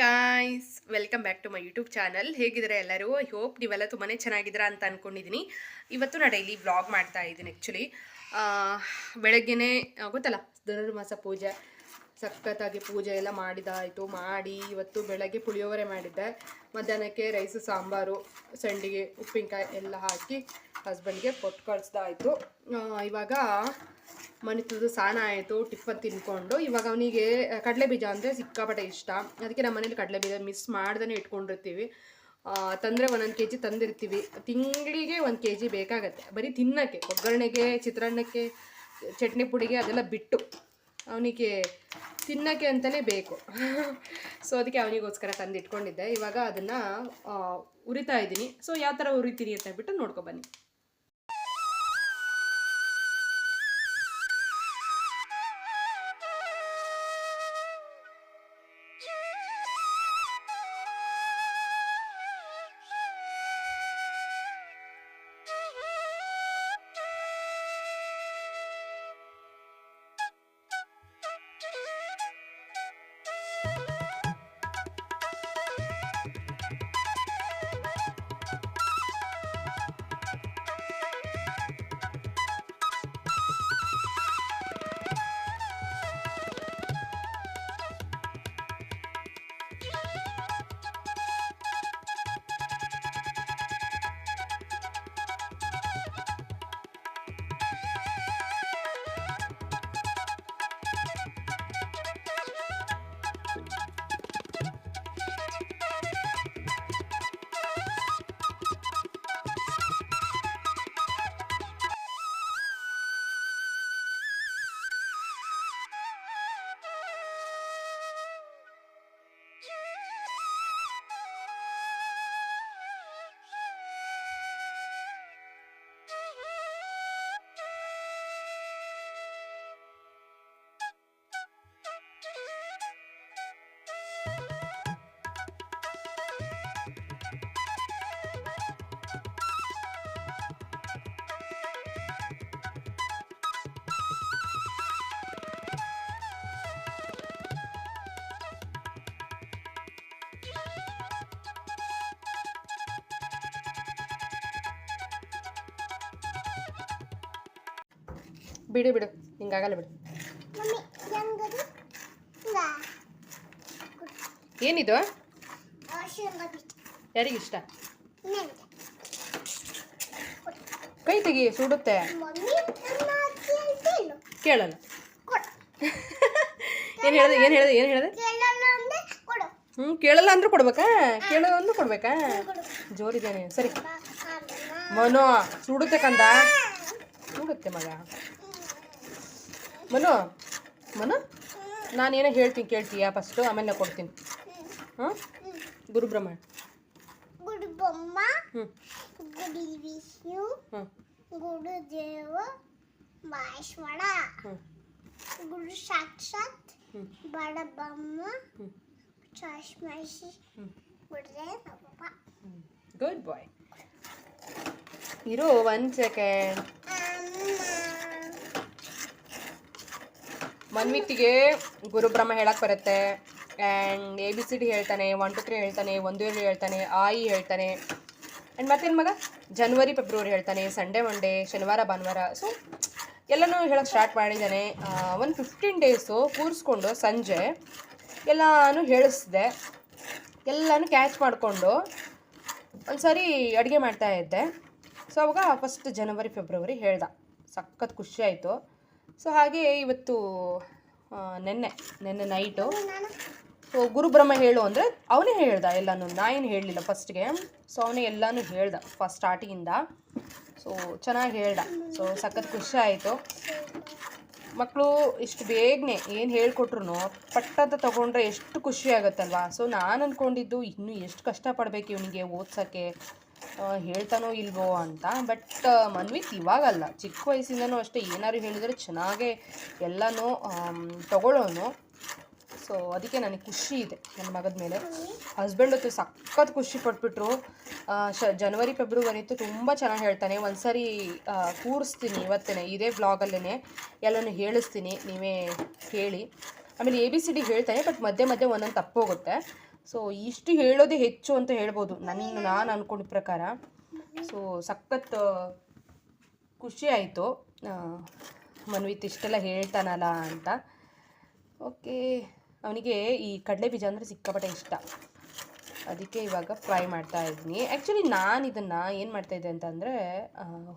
Guys welcome back to my YouTube channel ಹೇಗಿದ್ದಾರೆ ಎಲ್ಲರೂ? I hope ನೀವೆಲ್ಲ ತುಂಬಾ ಚೆನ್ನಾಗಿದ್ದೀರಾ ಅಂತ ಅಂದ್ಕೊಂಡಿದ್ದೀನಿ ಇವತ್ತು ನಾನು ಡೈಲಿ ವ್ಲಾಗ್ ಮಾಡ್ತಾ ಇದ್ದೀನಿ ಆ್ಯಕ್ಚುಲಿ ಬೆಳಗ್ಗೆನೇ ಗೊತ್ತಲ್ಲ, ಧನುರ್ಮಾಸ ಪೂಜೆ, ಸಖತ್ತಾಗಿ ಪೂಜೆ ಎಲ್ಲ ಮಾಡಿದಾಯಿತು, ಮಾಡಿ ಇವತ್ತು ಬೆಳಗ್ಗೆ ಪುಳಿಯೋಗರೆ ಮಾಡಿದ್ದೆ. ಮಧ್ಯಾಹ್ನಕ್ಕೆ ರೈಸು ಸಾಂಬಾರು, ಸಂಡಿಗೆ, ಉಪ್ಪಿನಕಾಯಿ ಎಲ್ಲ ಹಾಕಿ ಹಸ್ಬೆಂಡ್ಗೆ ಕೊಟ್ಟು ಕಳಿಸ್ದಾಯಿತು. ಇವಾಗ ಮನೆ ತುಳಿದು ಸಾಣ ಆಯಿತು, ಟಿಫನ್ ತಿನ್ಕೊಂಡು. ಇವಾಗ ಅವನಿಗೆ ಕಡಲೆ ಬೀಜ ಅಂದರೆ ಸಿಕ್ಕಾಪಟ್ಟೆ ಇಷ್ಟ. ಅದಕ್ಕೆ ನಮ್ಮ ಮನೇಲಿ ಕಡಲೆ ಬೀಜ ಮಿಸ್ ಮಾಡ್ದೇ ಇಟ್ಕೊಂಡಿರ್ತೀವಿ. ತಂದರೆ ಒಂದೊಂದು ಕೆ ಜಿ ತಂದಿರ್ತೀವಿ. ತಿಂಗಳಿಗೆ ಒಂದು ಕೆ ಜಿ ಬೇಕಾಗತ್ತೆ. ಬರೀ ತಿನ್ನಕ್ಕೆ, ಒಗ್ಗರಣೆಗೆ, ಚಿತ್ರಾನ್ನಕ್ಕೆ, ಚಟ್ನಿ ಪುಡಿಗೆ ಅದೆಲ್ಲ ಬಿಟ್ಟು ಅವನಿಗೆ ತಿನ್ನಕ್ಕೆ ಅಂತಲೇ ಬೇಕು. ಸೊ ಅದಕ್ಕೆ ಅವನಿಗೋಸ್ಕರ ತಂದಿಟ್ಕೊಂಡಿದ್ದೆ. ಇವಾಗ ಅದನ್ನು ಉರಿತಾ ಇದ್ದೀನಿ. ಸೊ ಯಾವ ಥರ ಉರಿತೀನಿ ಅಂತ ನೋಡ್ಕೊ ಬಿಡು ಬಿಡು. ಹಿಂಗಾಗಲ್ಲ ಬಿಡು. ಏನಿದು? ಯಾರಿಗಿಷ್ಟ ಕೈ ತೆಗಿ ಸುಡುತ್ತೆ. ಕೇಳಲ್ಲ. ಏನು ಹೇಳಿದೆ ಏನು ಏನ್ ಏನು ಹ್ಮ್ ಕೇಳಲ್ಲ ಅಂದ್ರೆ ಕೊಡು. ಹ್ಞೂ ಕೇಳಲ್ಲ ಅಂದ್ರೆ ಕೊಡ್ಬೇಕಾ? ಕೇಳಲ್ಲ ಅಂದ್ರೆ ಕೊಡ್ಬೇಕಾ? ಕೊಡು. ಜೋರಿದ್ದೇನೆ. ಸರಿ. ಮನೋ ಸುಡುತ್ತೆ ಕಂದ. ಸುಡುತ್ತೆ ಮಗ. ಮನು ಮನು ನಾನೇನೋ ಹೇಳ್ತೀನಿ ಕೇಳ್ತೀಯಾ ಫಸ್ಟು ಆಮೇಲೆ ನಾ ಕೊಡ್ತೀನಿ. ಹಾಂ ಗುರುಬ್ರಹ್ಮ. ಗುರು ಬೊಮ್ಮ ಹ್ಞೂ ಗುಡಿ ವಿಷ್ಣು ಹ್ಞೂ ಗುಡು ದೇವ ಮಹೇಶ್ವರ ಹ್ಞೂ ಗುಡು ಸಾಕ್ಷಾತ್ ಹ್ಞೂ ಬಡ ಬೊಮ್ಮ ಹ್ಞೂ ಚಶ್ಮಶಿ ಗುಡ್ ಬಾಯ್ ಇರು ಒನ್ ಸೆಕೆಂಡ್ ಮನ್ವಿತಿಗೆ ಗುರುಬ್ರಹ್ಮ ಹೇಳಕ್ ಬರುತ್ತೆ. And A B C D ಹೇಳ್ತಾನೆ ಒನ್ ಟು ತ್ರೀ ಹೇಳ್ತಾನೆ, ಒಂದು, ಎರಡು ಹೇಳ್ತಾನೆ, ಆಯಿ ಹೇಳ್ತಾನೆ. ಆ್ಯಂಡ್ ಮತ್ತೇನು ಮಗ? ಜನ್ವರಿ ಫೆಬ್ರವರಿ ಹೇಳ್ತಾನೆ ಸಂಡೇ ಮಂಡೇ ಶನಿವಾರ, ಭಾನುವಾರ. ಸೊ ಎಲ್ಲನೂ ಹೇಳಕ್ಕೆ ಸ್ಟಾರ್ಟ್ ಮಾಡಿದ್ದಾನೆ. ಒಂದು ಫಿಫ್ಟೀನ್ ಡೇಸು ಕೂರಿಸ್ಕೊಂಡು ಸಂಜೆ ಎಲ್ಲನೂ ಹೇಳಿಸ್ದೆ. ಎಲ್ಲನೂ ಕ್ಯಾಚ್ ಮಾಡಿಕೊಂಡು ಒಂದು ಸಾರಿ ಅಡುಗೆ ಮಾಡ್ತಾ ಇದ್ದೆ. ಸೊ ಅವಾಗ ಫಸ್ಟ್ ಜನವರಿ ಫೆಬ್ರವರಿ ಹೇಳ್ದ. ಸಖತ್ ಖುಷಿ ಆಯಿತು. ಸೊ ಹಾಗೆ ಇವತ್ತು ನೆನ್ನೆ ನೆನ್ನೆ ನೈಟು ಸೊ ಗುರುಬ್ರಹ್ಮ ಹೇಳು ಅಂದರೆ ಅವನೇ ಹೇಳ್ದ ಎಲ್ಲನೂ. ನಾ ಏನು ಹೇಳಲಿಲ್ಲ ಫಸ್ಟ್ಗೆ ಸೊ ಅವನೇ ಎಲ್ಲನೂ ಹೇಳ್ದ ಫಸ್ಟ್ ಸ್ಟಾರ್ಟಿಂಗಿಂದ ಸೊ ಚೆನ್ನಾಗಿ ಹೇಳ್ದ. ಸೊ ಸಖತ್ ಖುಷಿ ಆಯಿತು. ಮಕ್ಕಳು ಇಷ್ಟು ಬೇಗನೆ ಏನು ಹೇಳ್ಕೊಟ್ರು ಪಟ್ಟದ ತೊಗೊಂಡ್ರೆ ಎಷ್ಟು ಖುಷಿ ಆಗುತ್ತಲ್ವಾ? ಸೊ ನಾನು ಅಂದ್ಕೊಂಡಿದ್ದು ಇನ್ನೂ ಎಷ್ಟು ಕಷ್ಟಪಡಬೇಕು ಇವನಿಗೆ ಓದ್ಸೋಕ್ಕೆ. ಹೇಳ್ತಾನೋ ಇಲ್ವೋ ಅಂತ. ಬಟ್ ಮನ್ವಿತ್ ಇವಾಗಲ್ಲ. ಚಿಕ್ಕ ವಯಸ್ಸಿಂದನೂ ಅಷ್ಟೇ ಏನಾದ್ರು ಹೇಳಿದರೆ ಚೆನ್ನಾಗೇ ಎಲ್ಲನೂ ತಗೊಳ್ಳೋನು. ಸೊ ಅದಕ್ಕೆ ನನಗೆ ಖುಷಿ ಇದೆ ನನ್ನ ಮಗದ ಮೇಲೆ. ಹಸ್ಬೆಂಡ್ ಹೊತ್ತು ಸಖತ್ ಖುಷಿ ಪಟ್ಬಿಟ್ರು. ಶ ಜನವರಿ ಫೆಬ್ರವರಿ ಅಂತೂ ತುಂಬ ಚೆನ್ನಾಗಿ ಹೇಳ್ತಾನೆ. ಒಂದು ಸಾರಿ ಕೂರಿಸ್ತೀನಿ ಇವತ್ತೇ ಇದೇ ಬ್ಲಾಗಲ್ಲೇ ಎಲ್ಲನೂ ಹೇಳಿಸ್ತೀನಿ, ನೀವೇ ಕೇಳಿ ಆಮೇಲೆ ಎ ಬಿ ಸಿ ಡಿ ಹೇಳ್ತಾನೆ ಬಟ್ ಮಧ್ಯೆ ಮಧ್ಯೆ ಒಂದೊಂದು ತಪ್ಪೋಗುತ್ತೆ. ಸೊ ಇಷ್ಟು ಹೇಳೋದೇ ಹೆಚ್ಚು ಅಂತ ಹೇಳ್ಬೋದು. ನನ್ನ ನಾನು ಅಂದ್ಕೊಂಡಿದ್ದ ಪ್ರಕಾರ. ಸೊ ಸಖತ್ ಖುಷಿ ಆಯಿತು. ಮನ್ವಿತ್ ಇಷ್ಟೆಲ್ಲ ಹೇಳ್ತಾನಲ್ಲ ಅಂತ. ಓಕೆ ಅವನಿಗೆ ಈ ಕಡಲೆ ಬೀಜ ಅಂದರೆ ಸಿಕ್ಕಾಪಟ್ಟೆ ಇಷ್ಟ. ಅದಕ್ಕೆ ಇವಾಗ ಫ್ರೈ ಮಾಡ್ತಾ ಇದ್ದೀನಿ. ಆ್ಯಕ್ಚುಲಿ ನಾನು ಇದನ್ನು ಏನು ಮಾಡ್ತಾ ಇದ್ದೆ ಅಂತಂದರೆ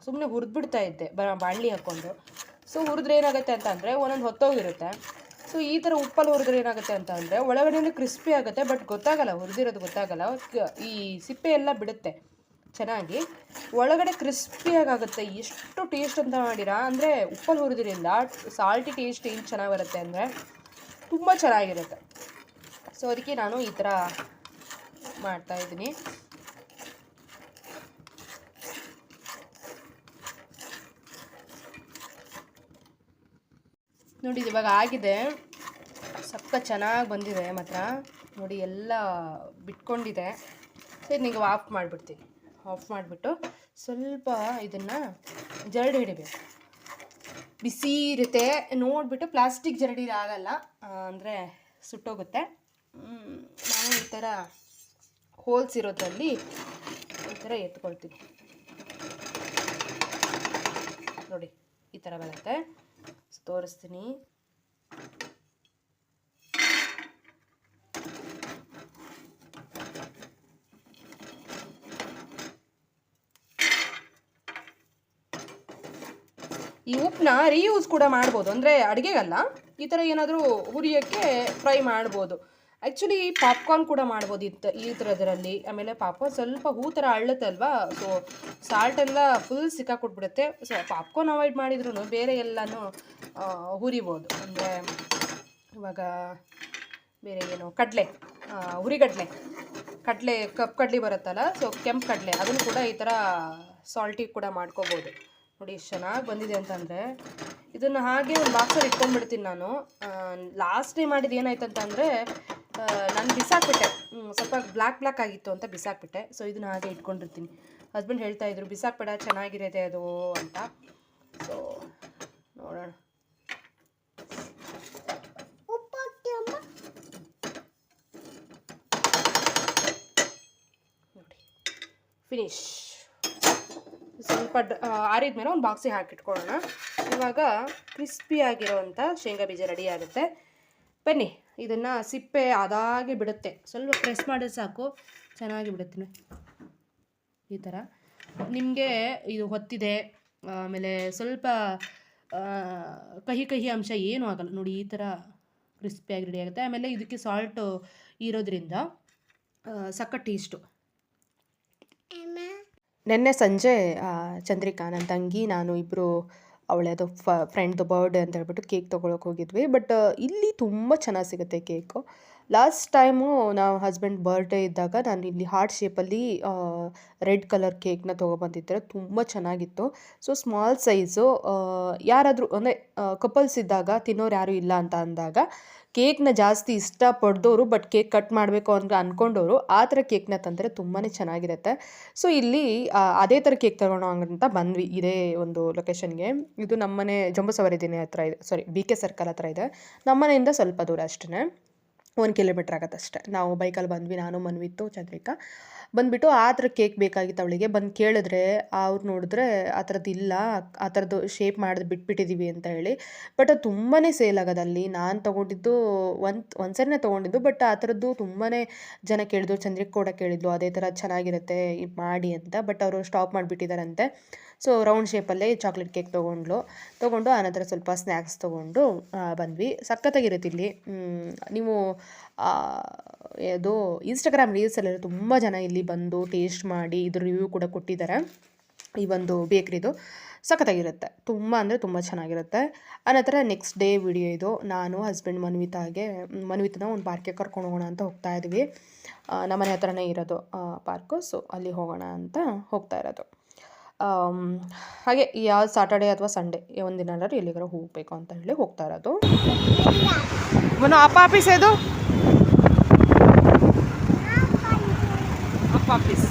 ಸುಮ್ಮನೆ ಹುರಿದ್ಬಿಡ್ತಾ ಇದ್ದೆ. ಬಾಣಲಿ ಹಾಕ್ಕೊಂಡು ಸೊ ಹುರಿದ್ರೆ ಏನಾಗುತ್ತೆ ಅಂತಂದರೆ, ಒಂದೊಂದು ಹೊತ್ತೋಗಿರುತ್ತೆ. ಸೊ ಈ ಥರ ಉಪ್ಪಲ್ಲಿ ಹುರಿದ್ರೆ ಏನಾಗುತ್ತೆ ಅಂತ ಅಂದರೆ ಒಳಗಡೆ ಕ್ರಿಸ್ಪಿ ಆಗುತ್ತೆ ಬಟ್ ಗೊತ್ತಾಗಲ್ಲ, ಹುರಿದಿರೋದು ಗೊತ್ತಾಗಲ್ಲ. ಈ ಸಿಪ್ಪೆ ಎಲ್ಲ ಬಿಡುತ್ತೆ ಚೆನ್ನಾಗಿ. ಒಳಗಡೆ ಕ್ರಿಸ್ಪಿಯಾಗುತ್ತೆ ಎಷ್ಟು ಟೇಸ್ಟ್ ಅಂತ ಮಾಡಿರಾ? ಅಂದರೆ ಉಪ್ಪಲ್ಲಿ ಹುರಿದ್ರಿಂದ ಸಾಲ್ಟಿ ಟೇಸ್ಟ್ ಏನು ಚೆನ್ನಾಗಿ ಬರುತ್ತೆ ಅಂದರೆ ತುಂಬ ಚೆನ್ನಾಗಿರುತ್ತೆ. ಸೊ ಅದಕ್ಕೆ ನಾನು ಈ ಥರ ಮಾಡ್ತಾ ನೋಡಿ, ಇವಾಗ ಆಗಿದೆ. ಸಕ್ಕ ಚೆನ್ನಾಗಿ ಬಂದಿದೆ ಮಾತ್ರ. ನೋಡಿ, ಎಲ್ಲ ಬಿಟ್ಕೊಂಡಿದೆ. ಸರಿ ನೀವು ಆಫ್ ಮಾಡಿಬಿಡ್ತೀನಿ. ಆಫ್ ಮಾಡಿಬಿಟ್ಟು ಸ್ವಲ್ಪ ಇದನ್ನು ಜರಡಿ ಹಿಡಿಬೇಕು. ಬಿಸಿ ಇರುತ್ತೆ. ನೋಡಿಬಿಟ್ಟು ಪ್ಲಾಸ್ಟಿಕ್ ಜರಡಿ ಆಗಲ್ಲ. ಅಂದರೆ ಸುಟ್ಟೋಗುತ್ತೆ. ನಾನು ಈ ಥರ ಹೋಲ್ಸ್ ಇರೋದ್ರಲ್ಲಿ ಈ ಥರ ಎತ್ಕೊಳ್ತೀನಿ. ನೋಡಿ, ಈ ಥರ ಬರುತ್ತೆ. ತೋರಿಸ್ತೀನಿ. ಈ ಉಪ್ಪನ್ನ ರೀಯೂಸ್ ಕೂಡ ಮಾಡ್ಬೋದು. ಅಂದರೆ ಅಡುಗೆಗಲ್ಲ ಈ ಥರ ಏನಾದರೂ ಹುರಿಯೋಕ್ಕೆ ಫ್ರೈ ಮಾಡ್ಬೋದು. ಆ್ಯಕ್ಚುಲಿ ಪಾಪ್ಕಾರ್ನ್ ಕೂಡ ಮಾಡ್ಬೋದು ಇತ್ತು ಈ ಥರದ್ರಲ್ಲಿ. ಆಮೇಲೆ ಪಾಪ್ಕಾರ್ನ್ ಸ್ವಲ್ಪ ಹೂ ಥರ ಅಳ್ಳತ್ತಲ್ವಾ? ಸೊ ಸಾಲ್ಟ್ ಎಲ್ಲ ಫುಲ್ ಸಿಕ್ಕಾಕೊಟ್ಬಿಡುತ್ತೆ. ಸೊ ಪಾಪ್ಕಾರ್ನ್ ಅವಾಯ್ಡ್ ಮಾಡಿದ್ರು ಬೇರೆ ಎಲ್ಲನೂ ಹುರಿಬೋದು. ಅಂದರೆ ಇವಾಗ ಬೇರೆ ಏನು, ಕಡಲೆ ಹುರಿಗಡಲೆ. ಕಡಲೆ, ಕಪ್ ಕಡ್ಲಿ ಬರುತ್ತಲ್ಲ? ಸೊ ಕೆಂಪು ಕಡಲೆ. ಅದನ್ನು ಕೂಡ ಈ ಥರ ಸಾಲ್ಟಿ ಕೂಡ ಮಾಡ್ಕೋಬೋದು. ನೋಡಿ ಎಷ್ಟು ಚೆನ್ನಾಗಿ ಬಂದಿದೆ ಅಂತಂದರೆ ಇದನ್ನು ಹಾಗೆ ಒಂದು ಬಾಕ್ಸಲ್ಲಿ ಇಟ್ಕೊಂಡ್ಬಿಡ್ತೀನಿ ನಾನು. ಲಾಸ್ಟ್ ಟೈಮ್ ಮಾಡಿದ್ದು ಏನಾಯ್ತು ಅಂತಂದರೆ ನಾನು ಬಿಸಾಕ್ಬಿಟ್ಟೆ. ಸ್ವಲ್ಪ ಬ್ಲ್ಯಾಕ್ ಬ್ಲ್ಯಾಕ್ ಆಗಿತ್ತು ಅಂತ ಬಿಸಾಕ್ಬಿಟ್ಟೆ. ಸೊ ಇದನ್ನು ಹಾಗೆ ಇಟ್ಕೊಂಡಿರ್ತೀನಿ. ಹಸ್ಬೆಂಡ್ ಹೇಳ್ತಾ ಇದ್ರು, ಬಿಸಾಕ್ಬೇಡ, ಚೆನ್ನಾಗಿರುತ್ತೆ ಅದು ಅಂತ. ಸೊ ನೋಡೋಣ. ಫಿನಿಶ್ ಸ್ವಲ್ಪ ಆರಿದ್ಮೇಲೆ ಆರಿದ ಮೇಲೆ ಒಂದು ಬಾಕ್ಸಿಗೆ ಹಾಕಿಟ್ಕೊಳ್ಳೋಣ ಇವಾಗ ಕ್ರಿಸ್ಪಿ ಆಗಿರೋವಂಥ ಶೇಂಗಾ ಬೀಜ ರೆಡಿ ಆಗುತ್ತೆ. ಬನ್ನಿ. ಇದನ್ನು ಸಿಪ್ಪೆ ಅದಾಗೆ ಬಿಡುತ್ತೆ. ಸ್ವಲ್ಪ ಪ್ರೆಸ್ ಮಾಡಿದ್ರೆ ಸಾಕು. ಚೆನ್ನಾಗಿ ಬಿಡುತ್ತೆ ಈ ಥರ ನಿಮಗೆ ಇದು ಹೊತ್ತಿದೆ. ಆಮೇಲೆ ಸ್ವಲ್ಪ ಕಹಿ ಕಹಿ ಅಂಶ ಏನೂ ಆಗಲ್ಲ. ನೋಡಿ ಈ ಥರ ಕ್ರಿಸ್ಪಿಯಾಗಿ ರೆಡಿ ಆಗುತ್ತೆ. ಆಮೇಲೆ ಇದಕ್ಕೆ ಸಾಲ್ಟ್ ಇರೋದ್ರಿಂದ ಸಕ್ಕ ಟೇಸ್ಟು ನಿನ್ನೆ ಸಂಜೆ ಚಂದ್ರಿಕಾ ನನ್ನ ತಂಗಿ ನಾನು ಇಬ್ಬರು ಅವಳದು ಫ ಫ್ರೆಂಡ್ದು ಬರ್ಡೇ ಅಂತ ಹೇಳ್ಬಿಟ್ಟು ಕೇಕ್ ತೊಗೊಳಕ್ಕೆ ಹೋಗಿದ್ವಿ. ಬಟ್ ಇಲ್ಲಿ ತುಂಬ ಚೆನ್ನಾಗಿ ಸಿಗುತ್ತೆ ಕೇಕು ಲಾಸ್ಟ್ ಟೈಮು ನಾವು ಹಸ್ಬೆಂಡ್ ಬರ್ಡೇ ಇದ್ದಾಗ ನಾನು ಇಲ್ಲಿ ಹಾರ್ಟ್ ಶೇಪಲ್ಲಿ ರೆಡ್ ಕಲರ್ ಕೇಕ್ನ ತೊಗೊಬಂದಿದ್ದರೆ ತುಂಬ ಚೆನ್ನಾಗಿತ್ತು. ಸೊ ಸ್ಮಾಲ್ ಸೈಜು ಯಾರಾದರೂ, ಅಂದರೆ ಕಪಲ್ಸ್ ಇದ್ದಾಗ ತಿನ್ನೋರು ಯಾರೂ ಇಲ್ಲ ಅಂತ ಅಂದಾಗ ಕೇಕ್ನ ಜಾಸ್ತಿ ಇಷ್ಟಪಡ್ದವರು ಬಟ್ ಕೇಕ್ ಕಟ್ ಮಾಡಬೇಕು ಅಂತ ಅಂದ್ಕೊಂಡವರು ಆ ಥರ ಕೇಕ್ನ ತಂದರೆ ತುಂಬಾ ಚೆನ್ನಾಗಿರುತ್ತೆ. ಸೊ ಇಲ್ಲಿ ಅದೇ ಥರ ಕೇಕ್ ತಗೊಳ್ಳೋ ಅಂತ ಬಂದ್ವಿ, ಇದೇ ಒಂದು ಲೊಕೇಶನ್ಗೆ ಇದು ನಮ್ಮನೆ ಜಂಬೂಸವಾರಿ ಹತ್ರ ಇದೆ ಸಾರಿ ಬಿ ಕೆ ಸರ್ಕಲ್ ಹತ್ರ ಇದೆ. ನಮ್ಮನೆಯಿಂದ ಸ್ವಲ್ಪ ದೂರ ಅಷ್ಟೇ ಒಂದು ಕಿಲೋಮೀಟ್ರ್ ಆಗತ್ತೆ ನಾವು ಬೈಕಲ್ಲಿ ಬಂದ್ವಿ, ನಾನು ಮನ್ವಿತ್ತು ಚಂದ್ರಿಕಾ. ಬಂದುಬಿಟ್ಟು ಆ ಥರ ಕೇಕ್ ಬೇಕಾಗಿತ್ತು ಅವಳಿಗೆ. ಬಂದು ಕೇಳಿದ್ರೆ ಅವ್ರು ನೋಡಿದ್ರೆ ಆ ಥರದ್ದು ಇಲ್ಲ, ಆ ಥರದ್ದು ಶೇಪ್ ಮಾಡಿದ್ ಬಿಟ್ಬಿಟ್ಟಿದ್ದೀವಿ ಅಂತ ಹೇಳಿ. ಬಟ್ ಅದು ತುಂಬಾ ಸೇಲ್ ಆಗೋದು ಅಲ್ಲಿ. ನಾನು ತೊಗೊಂಡಿದ್ದು ಒಂದು ಒಂದು ಸರಿನೇ ತೊಗೊಂಡಿದ್ದು. ಬಟ್ ಆ ಥರದ್ದು ತುಂಬಾ ಜನ ಕೇಳಿದ್ರು, ಚಂದ್ರಿಕ್ ಕೂಡ ಕೇಳಿದ್ಲು, ಅದೇ ಥರ ಚೆನ್ನಾಗಿರುತ್ತೆ ಮಾಡಿ ಅಂತ. ಬಟ್ ಅವರು ಸ್ಟಾಪ್ ಮಾಡಿಬಿಟ್ಟಿದ್ದಾರಂತೆ ಸೊ, ರೌಂಡ್ ಶೇಪಲ್ಲೇ ಚಾಕ್ಲೇಟ್ ಕೇಕ್ ತೊಗೊಂಡ್ಲು. ತೊಗೊಂಡು ಆನಂತರ ಸ್ವಲ್ಪ ಸ್ನ್ಯಾಕ್ಸ್ ತೊಗೊಂಡು ಬಂದ್ವಿ. ಸಖತ್ತಾಗಿರುತ್ತೆ ಇಲ್ಲಿ. ನೀವು ಅದು ಇನ್ಸ್ಟಾಗ್ರಾಮ್ ರೀಲ್ಸಲ್ಲೆಲ್ಲ ತುಂಬ ಜನ ಇಲ್ಲಿ ಬಂದು ಟೇಸ್ಟ್ ಮಾಡಿ ಇದ್ರ ರಿವ್ಯೂ ಕೂಡ ಕೊಟ್ಟಿದ್ದಾರೆ. ಈ ಒಂದು ಬೇಕ್ರಿದು ಸಖತ್ತಾಗಿರುತ್ತೆ. ತುಂಬ ಅಂದರೆ ತುಂಬ ಚೆನ್ನಾಗಿರುತ್ತೆ. ಆನಂತರ ನೆಕ್ಸ್ಟ್ ಡೇ ವಿಡಿಯೋ ಇದು. ನಾನು ಹಸ್ಬೆಂಡ್ ಮನ್ವಿತಾಗೆ, ಮನ್ವಿತನ ಒಂದು ಪಾರ್ಕ್ಗೆ ಕರ್ಕೊಂಡು ಹೋಗೋಣ ಅಂತ ಹೋಗ್ತಾ ಇದ್ವಿ. ನಮ್ಮನೆ ಹತ್ರನೇ ಇರೋದು ಪಾರ್ಕು ಸೊ ಅಲ್ಲಿ ಹೋಗೋಣ ಅಂತ ಹೋಗ್ತಾ ಇರೋದು. ಹಾಗೆ ಯಾವ ಸಾಟರ್ಡೆ ಅಥವಾ ಸಂಡೇ ಒಂದಿನಾದ್ರೂ ಎಲ್ಲಿಗಾರ ಹೋಗಬೇಕು ಅಂತ ಹೇಳಿ ಹೋಗ್ತಾ ಇರೋದು. ಮನು ಅಪ್ಪ ಆಫೀಸ್ ಇದು ಅಪ್ಪ ಆಫೀಸ್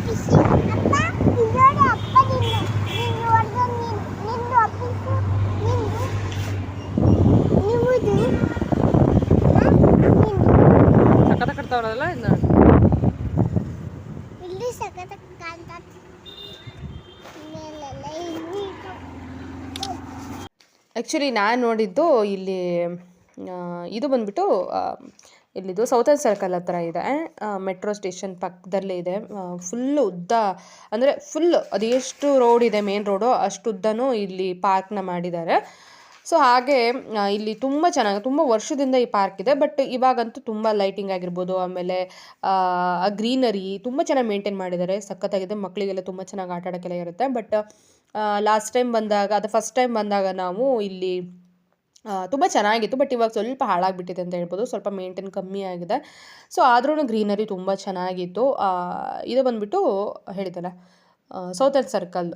ಪಿಸಿ ಅಪ್ಪ ಇನ್ನೋಡು ಅಪ್ಪ ನಿನ್ನ ನೀನು ಹೊಡೆದು ನೀನು ನಿಂದು ಅಪ್ಪಿಸು ನಿಂದು ನಿಮ್ಮದು ನಿಂದು ಸಖತ್ ಕಟ್ತಾವ್ರ ಕಾಣಲ್ಲ ಇನ್ನು ಇಲ್ಲಿ ಸಖತ್ ಕಾಣ್ತದೆ ಮೇಲೆಲ್ಲ ಇಲ್ಲಿ ಆ್ಯಕ್ಚುಲಿ ನಾನು ನೋಡಿದ್ದು ಇಲ್ಲಿ ಇದು ಬಂದ್ಬಿಟ್ಟು ಇಲ್ಲಿದು ಸೌತನ್ ಸರ್ಕಲ್ ಹತ್ರ ಇದೆ. ಮೆಟ್ರೋ ಸ್ಟೇಷನ್ ಪಕ್ಕದಲ್ಲೇ ಇದೆ. ಫುಲ್ಲು ಉದ್ದ, ಅಂದರೆ ಫುಲ್ ಅದೆಷ್ಟು ರೋಡ್ ಇದೆ ಮೇನ್ ರೋಡು ಅಷ್ಟು ಉದ್ದನೂ ಇಲ್ಲಿ ಪಾರ್ಕ್ನ ಮಾಡಿದ್ದಾರೆ. ಸೊ ಹಾಗೆ ಇಲ್ಲಿ ತುಂಬ ಚೆನ್ನಾಗಿ, ತುಂಬ ವರ್ಷದಿಂದ ಈ ಪಾರ್ಕ್ ಇದೆ ಬಟ್ ಇವಾಗಂತೂ ತುಂಬ ಲೈಟಿಂಗ್ ಆಗಿರ್ಬೋದು, ಆಮೇಲೆ ಗ್ರೀನರಿ ತುಂಬ ಚೆನ್ನಾಗಿ ಮೇಂಟೈನ್ ಮಾಡಿದ್ದಾರೆ. ಸಖತ್ತಾಗಿದೆ ಮಕ್ಕಳಿಗೆಲ್ಲ ತುಂಬ ಚೆನ್ನಾಗಿ ಆಟ ಆಡೋಕ್ಕೆಲ್ಲ ಇರುತ್ತೆ ಬಟ್ ಲಾಸ್ಟ್ ಟೈಮ್ ಬಂದಾಗ, ಅದು ಫಸ್ಟ್ ಟೈಮ್ ಬಂದಾಗ ನಾವು ಇಲ್ಲಿ ತುಂಬ ಚೆನ್ನಾಗಿತ್ತು ಬಟ್ ಇವಾಗ ಸ್ವಲ್ಪ ಹಾಳಾಗಿಬಿಟ್ಟಿದೆ ಅಂತ ಹೇಳ್ಬೋದು, ಸ್ವಲ್ಪ ಮೇಂಟೈನ್ ಕಮ್ಮಿ ಆಗಿದೆ. ಸೊ ಆದ್ರೂ ಗ್ರೀನರಿ ತುಂಬ ಚೆನ್ನಾಗಿತ್ತು. ಇದು ಬಂದುಬಿಟ್ಟು ಹೇಳಿದ್ದಲ್ಲ ಸೌತರ್ನ್ ಸರ್ಕಲ್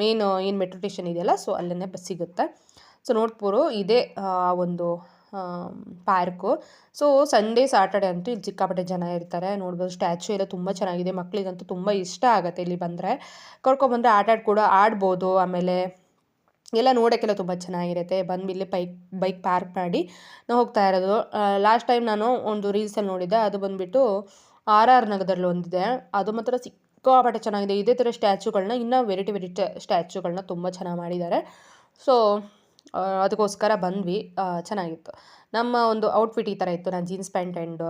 ಮೇನ್ ಏನು ಮೆಟ್ರೋ ಸ್ಟೇಷನ್ ಇದೆಯಲ್ಲ ಸೊ ಅಲ್ಲೇ ಬಸ್ ಸಿಗುತ್ತೆ. ಸೊ ನೋಡ್ಬೋದು ಇದೇ ಒಂದು ಪಾರ್ಕು. ಸೊ ಸಂಡೇ ಸಾಟರ್ಡೆ ಅಂತೂ ಇಲ್ಲಿ ಸಿಕ್ಕಾಪಟ್ಟೆ ಜನ ಇರ್ತಾರೆ. ನೋಡ್ಬೋದು ಸ್ಟ್ಯಾಚು ಎಲ್ಲ ತುಂಬ ಚೆನ್ನಾಗಿದೆ. ಮಕ್ಕಳಿಗಂತೂ ತುಂಬ ಇಷ್ಟ ಆಗುತ್ತೆ ಇಲ್ಲಿ ಬಂದರೆ. ಕರ್ಕೊಂಬಂದರೆ ಆಟ ಕೂಡ ಆಡ್ಬೋದು. ಆಮೇಲೆ ಎಲ್ಲ ನೋಡೋಕ್ಕೆಲ್ಲ ತುಂಬ ಚೆನ್ನಾಗಿರುತ್ತೆ. ಬಂದು ಇಲ್ಲಿ ಬೈಕ್ ಬೈಕ್ ಪಾರ್ಕ್ ಮಾಡಿ ನಾವು ಹೋಗ್ತಾ ಇರೋದು. ಲಾಸ್ಟ್ ಟೈಮ್ ನಾನು ಒಂದು ರೀಲ್ಸಲ್ಲಿ ನೋಡಿದ್ದೆ. ಅದು ಬಂದುಬಿಟ್ಟು ಆರ್ ಆರ್ ನಗರದಲ್ಲಿ ಒಂದಿದೆ. ಅದು ಮಾತ್ರ ಸಿಕ್ಕಾಪಟ್ಟೆ ಚೆನ್ನಾಗಿದೆ. ಇದೇ ಥರ ಸ್ಟ್ಯಾಚುಗಳನ್ನ ಇನ್ನೂ ವೆರೈಟಿ ವೆರೈಟಿ ಸ್ಟ್ಯಾಚುಗಳನ್ನ ತುಂಬ ಚೆನ್ನಾಗಿ ಮಾಡಿದ್ದಾರೆ. ಸೊ ಅದಕ್ಕೋಸ್ಕರ ಬಂದ್ವಿ. ಚೆನ್ನಾಗಿತ್ತು. ನಮ್ಮ ಒಂದು ಔಟ್ಫಿಟ್ ಈ ಥರ ಇತ್ತು. ನಾನು ಜೀನ್ಸ್ ಪ್ಯಾಂಟ್ ಆ್ಯಂಡ್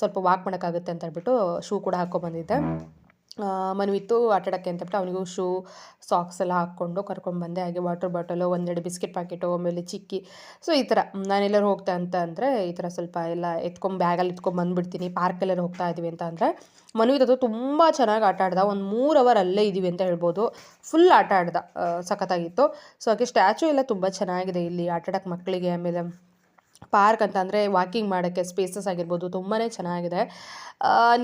ಸ್ವಲ್ಪ ವಾಕ್ ಮಾಡೋಕ್ಕಾಗುತ್ತೆ ಅಂತ ಹೇಳ್ಬಿಟ್ಟು ಶೂ ಕೂಡ ಹಾಕ್ಕೊಂಬಂದಿದ್ದೆ ಮನುವಿತ್ತು ಆಟ ಆಡೋಕ್ಕೆ ಅಂತ ಹೇಳ್ಬಿಟ್ಟು ಅವನಿಗೂ ಶೂ ಸಾಕ್ಸ್ ಎಲ್ಲ ಹಾಕ್ಕೊಂಡು ಕರ್ಕೊಂಡ್ಬಂದೆ ಹಾಗೆ ವಾಟರ್ ಬಾಟಲು ಒಂದೆರಡು ಬಿಸ್ಕೆಟ್ ಪ್ಯಾಕೆಟು ಆಮೇಲೆ ಚಿಕ್ಕಿ. ಸೊ ಈ ಥರ. ನಾನೆಲ್ಲರೂ ಹೋಗ್ತಾ ಅಂತ ಅಂದರೆ, ಈ ಥರ ಸ್ವಲ್ಪ ಎಲ್ಲ ಎತ್ಕೊಂಡು ಬ್ಯಾಗಲ್ಲಿ ಎತ್ಕೊಂಡು ಬಂದುಬಿಡ್ತೀನಿ. ಪಾರ್ಕೆಲ್ಲರೂ ಹೋಗ್ತಾ ಇದ್ದೀವಿ ಅಂತ ಅಂದರೆ ಮನುವಿದ್ದು ತುಂಬ ಚೆನ್ನಾಗಿ ಆಟ ಆಡ್ದ. ಒಂದು ಮೂರು ಅವರ್ ಅಲ್ಲೇ ಇದ್ದೀವಿ ಅಂತ ಹೇಳ್ಬೋದು. ಫುಲ್ ಆಟ ಆಡ್ದ. ಸಖತ್ತಾಗಿತ್ತು. ಸೊ ಹಾಗೆ ಸ್ಟ್ಯಾಚು ಎಲ್ಲ ತುಂಬ ಚೆನ್ನಾಗಿದೆ ಇಲ್ಲಿ ಆಟ ಆಡೋಕ್ಕೆ ಮಕ್ಕಳಿಗೆ ಆಮೇಲೆ ಪಾರ್ಕ್ ಅಂತ ಅಂದರೆ ವಾಕಿಂಗ್ ಮಾಡೋಕ್ಕೆ ಸ್ಪೇಸಸ್ ಆಗಿರ್ಬೋದು ತುಂಬಾ ಚೆನ್ನಾಗಿದೆ.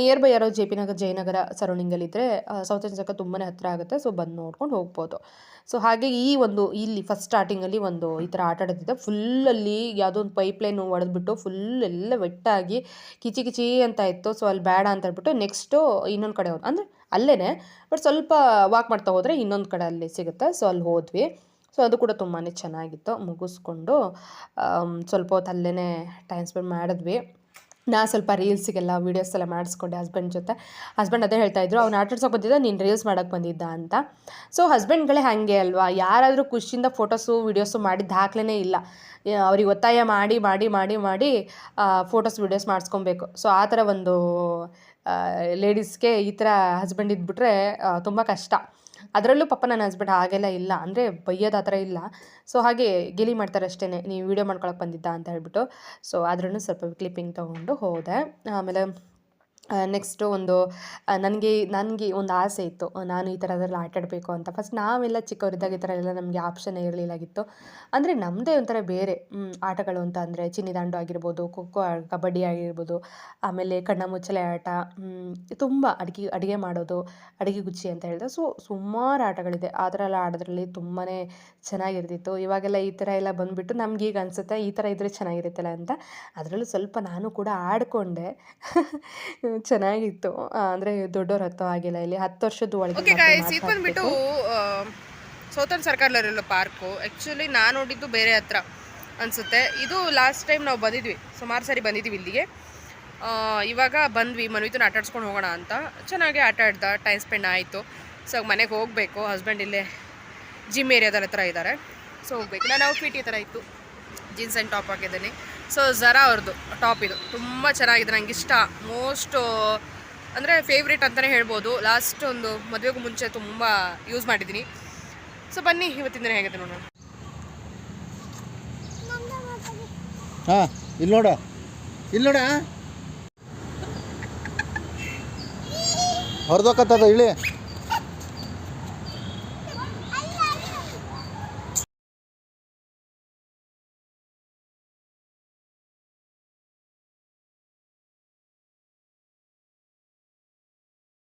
ನಿಯರ್ ಬೈ ಯಾರೋ ಜೆ ಪಿ ನಗರ್, ಜಯನಗರ ಸರೌಂಡಿಂಗಲ್ಲಿದ್ದರೆ ಸೌತ್ ಇಂಡಿಯಾಕ್ಕೆ ತುಂಬಾ ಹತ್ತಿರ ಆಗುತ್ತೆ. ಸೊ ಬಂದು ನೋಡ್ಕೊಂಡು ಹೋಗ್ಬೋದು. ಸೊ ಹಾಗೆ ಈ ಒಂದು ಇಲ್ಲಿ ಫಸ್ಟ್ ಸ್ಟಾರ್ಟಿಂಗಲ್ಲಿ ಒಂದು ಈ ಥರ ಆಟ ಆಡೋದಿದೆ. ಫುಲ್ಲಲ್ಲಿ ಯಾವುದೋ ಒಂದು ಪೈಪ್ಲೈನು ಹೊಡೆದ್ಬಿಟ್ಟು ಫುಲ್ ಎಲ್ಲ ವೆಟ್ಟಾಗಿ ಕಿಚಿ ಕಿಚಿ ಅಂತ ಇತ್ತು. ಸೊ ಅಲ್ಲಿ ಬೇಡ ಅಂತ ಹೇಳ್ಬಿಟ್ಟು ನೆಕ್ಸ್ಟು ಇನ್ನೊಂದು ಕಡೆ ಹೋದ್ ಅಂದರೆ ಅಲ್ಲೇ ಬಟ್ ಸ್ವಲ್ಪ ವಾಕ್ ಮಾಡ್ತಾ ಹೋದರೆ ಇನ್ನೊಂದು ಕಡೆ ಅಲ್ಲಿ ಸಿಗುತ್ತೆ. ಸೊ ಅಲ್ಲಿ ಹೋದ್ವಿ. ಸೊ ಅದು ಕೂಡ ತುಂಬಾ ಚೆನ್ನಾಗಿತ್ತು, ಮುಗಿಸ್ಕೊಂಡು ಸ್ವಲ್ಪ ಹೊತ್ತು ಅಲ್ಲೇ ಟೈಮ್ ಸ್ಪೆಂಡ್ ಮಾಡಿದ್ವಿ. ನಾ ಸ್ವಲ್ಪ ರೀಲ್ಸಿಗೆಲ್ಲ ವೀಡಿಯೋಸ್ ಎಲ್ಲ ಮಾಡಿಸ್ಕೊಂಡೆ ಹಸ್ಬೆಂಡ್ ಜೊತೆ. ಹಸ್ಬೆಂಡ್ ಅದೇ ಹೇಳ್ತಾ ಇದ್ರು, ಅವ್ನು ಆಟಾಡ್ಸೋಕೆ ಬಂದಿದ್ದ, ನೀನು ರೀಲ್ಸ್ ಮಾಡೋಕ್ಕೆ ಬಂದಿದ್ದ ಅಂತ. ಸೊ ಹಸ್ಬೆಂಡ್ಗಳೇ ಹಾಗೆ ಅಲ್ವಾ? ಯಾರಾದರೂ ಖುಷಿಯಿಂದ ಫೋಟೋಸು ವೀಡಿಯೋಸು ಮಾಡಿ ದಾಖಲೆನೇ ಇಲ್ಲ. ಅವ್ರಿಗೆ ಒತ್ತಾಯ ಮಾಡಿ ಮಾಡಿ ಮಾಡಿ ಮಾಡಿ ಫೋಟೋಸ್ ವೀಡಿಯೋಸ್ ಮಾಡಿಸ್ಕೊಬೇಕು. ಸೊ ಆ ಥರ ಒಂದು ಲೇಡೀಸ್ಗೆ ಈ ಥರ ಹಸ್ಬೆಂಡ್ ಇದ್ಬಿಟ್ರೆ ತುಂಬ ಕಷ್ಟ. ಅದರಲ್ಲೂ ಪಾಪ ನನ್ನ ಹಸ್ಬೆಂಡ್ ಹಾಗೆಲ್ಲ ಇಲ್ಲ, ಅಂದರೆ ಬೈಯೋದು ಆ ಥರ ಇಲ್ಲ. ಸೊ ಹಾಗೆ ಗೆಲಿ ಮಾಡ್ತಾರೆ ಅಷ್ಟೇ ನೀವು ವೀಡಿಯೋ ಮಾಡ್ಕೊಳಕ್ಕೆ ಬಂದಿದ್ದ ಅಂತ ಹೇಳ್ಬಿಟ್ಟು. ಸೊ ಆದ್ರೂ ಸ್ವಲ್ಪ ಕ್ಲಿಪ್ಪಿಂಗ್ ತೊಗೊಂಡು ಹೋದೆ. ಆಮೇಲೆ ನೆಕ್ಸ್ಟು ಒಂದು ನನಗೆ ನನಗೆ ಒಂದು ಆಸೆ ಇತ್ತು ನಾನು ಈ ಥರದ್ರಲ್ಲಿ ಆಟಾಡಬೇಕು ಅಂತ. ಫಸ್ಟ್ ನಾವೆಲ್ಲ ಚಿಕ್ಕವರಿದ್ದಾಗ ಈ ಥರ ಎಲ್ಲ ನಮಗೆ ಆಪ್ಷನ್ ಇರಲಿಲ್ಲಾಗಿತ್ತು. ಅಂದರೆ ನಮ್ಮದೇ ಒಂಥರ ಬೇರೆ ಆಟಗಳು ಅಂತ ಅಂದರೆ ಚಿನ್ನಿದಾಂಡು ಆಗಿರ್ಬೋದು, ಖೋ ಖೋ, ಕಬಡ್ಡಿ ಆಗಿರ್ಬೋದು, ಆಮೇಲೆ ಕಣ್ಣ ಮುಚ್ಚಲೆ ಆಟ ತುಂಬ ಅಡುಗೆ ಅಡುಗೆ ಮಾಡೋದು, ಅಡುಗೆ ಗುಚ್ಚಿ ಅಂತ ಹೇಳಿದ್ರೆ ಸೊ ಸುಮಾರು ಆಟಗಳಿದೆ. ಆ ಥರ ಎಲ್ಲ ಆಡೋದ್ರಲ್ಲಿ ತುಂಬಾ ಚೆನ್ನಾಗಿರ್ತಿತ್ತು. ಇವಾಗೆಲ್ಲ ಈ ಥರ ಎಲ್ಲ ಬಂದುಬಿಟ್ಟು ನಮ್ಗೆ ಈಗ ಅನಿಸುತ್ತೆ, ಈ ಥರ ಇದ್ದರೆ ಚೆನ್ನಾಗಿರುತ್ತಲ್ಲ ಅಂತ. ಅದರಲ್ಲೂ ಸ್ವಲ್ಪ ನಾನು ಕೂಡ ಆಡಿಕೊಂಡೆ. ಚೆನ್ನಾಗಿತ್ತು. ಅಂದರೆ ದೊಡ್ಡವ್ರ ಹತ್ತೋ ಆಗಿಲ್ಲ ಇಲ್ಲಿ. ಹತ್ತು ವರ್ಷದ ಒಳಗೆ ಇದು ಬಂದ್ಬಿಟ್ಟು ಸೌತನ್ ಸರ್ಕಾರದಲ್ಲಿರೋ ಪಾರ್ಕು ಆ್ಯಕ್ಚುಲಿ ನಾನು ನೋಡಿದ್ದು ಬೇರೆ ಹತ್ರ ಅನಿಸುತ್ತೆ. ಇದು ಲಾಸ್ಟ್ ಟೈಮ್ ನಾವು ಬಂದಿದ್ವಿ. ಸುಮಾರು ಸಾರಿ ಬಂದಿದ್ವಿ ಇಲ್ಲಿಗೆ. ಇವಾಗ ಬಂದ್ವಿ. ಮನ್ವಿತನ ಆಟ ಆಡ್ಸ್ಕೊಂಡು ಹೋಗೋಣ ಅಂತ. ಚೆನ್ನಾಗಿ ಆಟ ಆಡ್ದ ಟೈಮ್ ಸ್ಪೆಂಡ್ ಆಯಿತು. ಸೊ ಮನೆಗೆ ಹೋಗಬೇಕು. ಹಸ್ಬೆಂಡ್ ಇಲ್ಲೇ ಜಿಮ್ ಏರಿಯಾದಲ್ಲಿ ಹತ್ರ ಇದ್ದಾರೆ ಸೊ ಹೋಗ್ಬೇಕು. ನಾನು ಔಟ್ಫಿಟ್ ಈ ಥರ ಇತ್ತು. ಜೀನ್ಸ್ ಆ್ಯಂಡ್ ಟಾಪ್ ಹಾಕಿದ್ದೀನಿ. ಸೊ ಝರಾ ಅವ್ರದ್ದು ಟಾಪ್ ಇದು. ತುಂಬ ಚೆನ್ನಾಗಿದೆ, ನಂಗೆ ಇಷ್ಟ. ಮೋಸ್ಟ್ ಅಂದರೆ ಫೇವ್ರೇಟ್ ಅಂತಲೇ ಹೇಳ್ಬೋದು. ಲಾಸ್ಟ್ ಒಂದು ಮದುವೆಗೂ ಮುಂಚೆ ತುಂಬ ಯೂಸ್ ಮಾಡಿದ್ದೀನಿ. ಸೊ ಬನ್ನಿ, ಇವತ್ತಿನ ದಿನ ಹೇಗಿದೆ ನೋಡೋಣ. ಹಾಂ ಇಲ್ಲಿ ನೋಡ. ಇಲ್ಲಿ ನೋಡ ಹೊರದೋಕತ್ತದ ಇಳಿ.